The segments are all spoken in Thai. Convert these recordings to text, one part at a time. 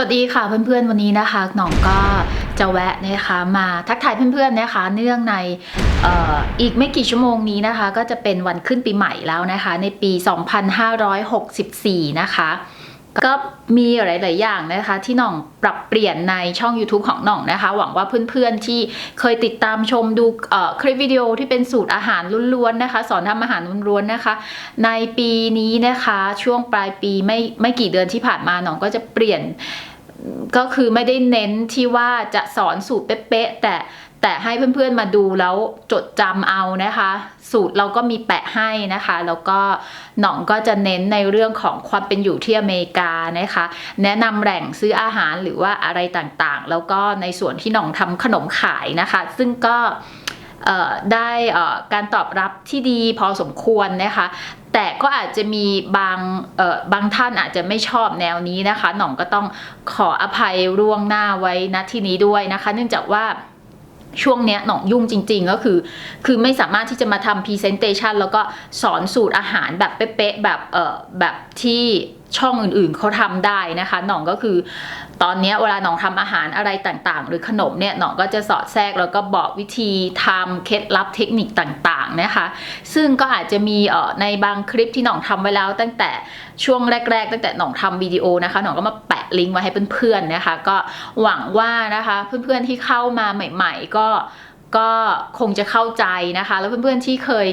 สวัสดีค่ะเพื่อนๆวันนี้นะคะหน่องก็จะแวะนะคะมาทักทายเพื่อนๆนะคะ เนื่องในอออีกไม่กี่ชั่วโมงนี้นะคะ ก็จะเป็นวันขึ้นปีใหม่แล้วนะคะ ในปี 2564 นะคะ ก็มีหลาย ๆ อย่างนะคะ ที่หน่องปรับเปลี่ยนในช่อง YouTube ของหน่องนะคะ หวังว่าเพื่อน ๆ ที่เคยติดตามชมดูเอ่อคลิปวิดีโอที่เป็นสูตรอาหารล้วน ๆ นะคะ สอนทำอาหารล้วน ๆ นะคะ ในปีนี้นะคะช่วงปลายปีไม่ไม่กี่เดือนที่ผ่านมาหน่องก็จะเปลี่ยน ก็คือไม่ได้เน้นที่ว่าจะสอนสูตรเป๊ะๆแต่แต่ให้เพื่อนๆมาดูแล้วจดจำเอานะคะ สูตรเราก็มีแปะให้นะคะ แล้วก็หน่องก็จะเน้นในเรื่องของความเป็นอยู่ที่อเมริกานะคะ แนะนำแหล่งซื้ออาหารหรือว่าอะไรต่างๆ แล้วก็ในส่วนที่หน่องทำขนมขายนะคะ ซึ่งก็ ได้การตอบรับที่ดีพอสมควรนะคะ แต่ก็อาจจะมีบางบางท่านอาจจะไม่ชอบแนวนี้นะคะ หน่องก็ต้องขออภัยร่วงหน้าไว้ณที่นี้ด้วยนะคะ เนื่องจากว่าช่วงเนี้ยหน่องยุ่งจริง ๆ ก็คือ คือไม่สามารถที่จะมาทำ presentation แล้วก็สอนสูตรอาหารแบบเป๊ะๆแบบเออแบบที่ ช่องอื่นๆเขาทำได้นะคะหน่องก็คือ ตอนนี้เวลาหน่องทำอาหารอะไรต่างๆ หรือขนมเนี่ยหน่องก็จะสอดแทรกแล้วก็บอกวิธีทำเคล็ดลับเทคนิคต่างๆนะคะ ซึ่งก็อาจจะมีเอ่อในบางคลิปที่หน่องทำไว้แล้วตั้งแต่ช่วงแรก ๆ ตั้งแต่หน่องทำวิดีโอนะคะหน่องก็มาแปะลิงก์ไว้ให้เพื่อนๆนะคะ ก็หวังว่านะคะเพื่อนๆที่เข้ามาใหม่ ๆ ก็ก็คงจะเข้าใจนะคะ แล้วเพื่อนๆที่เคย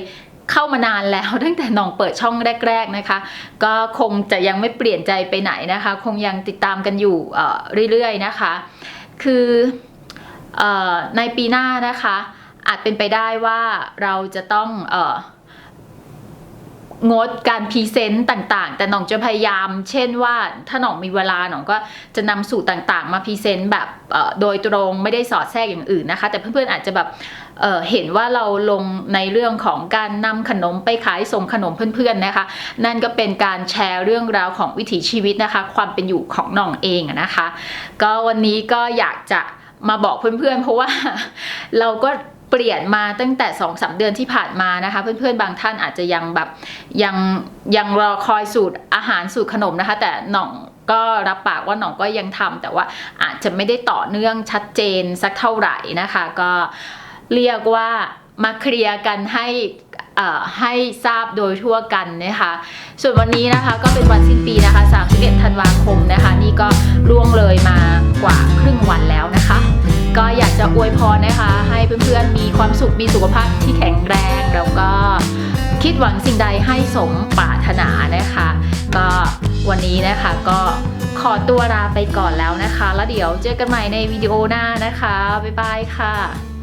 เข้ามานานแล้วตั้งแต่หน่องเปิดช่องแรก ๆนะคะ ก็คงจะยังไม่เปลี่ยนใจไปไหนนะคะ คงยังติดตามกันอยู่เรื่อยๆนะคะ คืออในปีหน้านะคะ อาจเป็นไปได้ว่าเราจะต้ององดการพรีเซนต์ต่างๆ แต่หน่องจะพยายาม เช่นว่าถ้าหน่องมีเวลาหน่องก็จะนำสูตรต่างๆ มาพรีเซนต์แบบโดยตรงไม่ได้สอดแทรกอย่างอื่นนะคะ แต่เพื่อนๆอาจจะแบบ เเห็นว่าเราลงในเรื่องของการนำขนมไปขายส่งขนมเพื่อนๆนะคะ นั่นก็เป็นการแชร์เรื่องราวของวิถีชีวิตนะคะ ความเป็นอยู่ของน่องเองนะคะ ก็วันนี้ก็อยากจะมาบอกเพื่อนๆ เพราะว่าเราก็เปลี่ยนมาตั้งแต่2อสเดือนที่ผ่านมานะคะ เพื่อนๆ บางท่านอาจจะยังแบบยังยังรอคอยสูตรอาหารสูตรขนมนะคะ แต่หน่องก็รับปากว่าหน่องก็ยังทำแต่ว่าอาจจะไม่ได้ต่อเนื่องชัดเจนสักเท่าไหร่นะคะ ก็ เรียกว่ามาเคลียร์กันให้ให้ทราบโดยทั่วกันนะคะ ส่วนวันนี้นะคะก็เป็นวันสิ้นปีนะคะ 31 ธันวาคมนะคะ นี่ก็ล่วงเลยมากว่าครึ่งวันแล้วนะคะ ก็อยากจะอวยพรนะคะ ให้เพื่อนๆมีความสุขมีสุขภาพที่แข็งแรงแล้วก็คิดหวังสิ่งใดให้สมปรารถนานะคะ ก็วันนี้นะคะก็ขอตัวลาไปก่อนแล้วนะคะ แล้วเดี๋ยวเจอกันใหม่ในวิดีโอหน้านะคะ บ๊ายบายค่ะ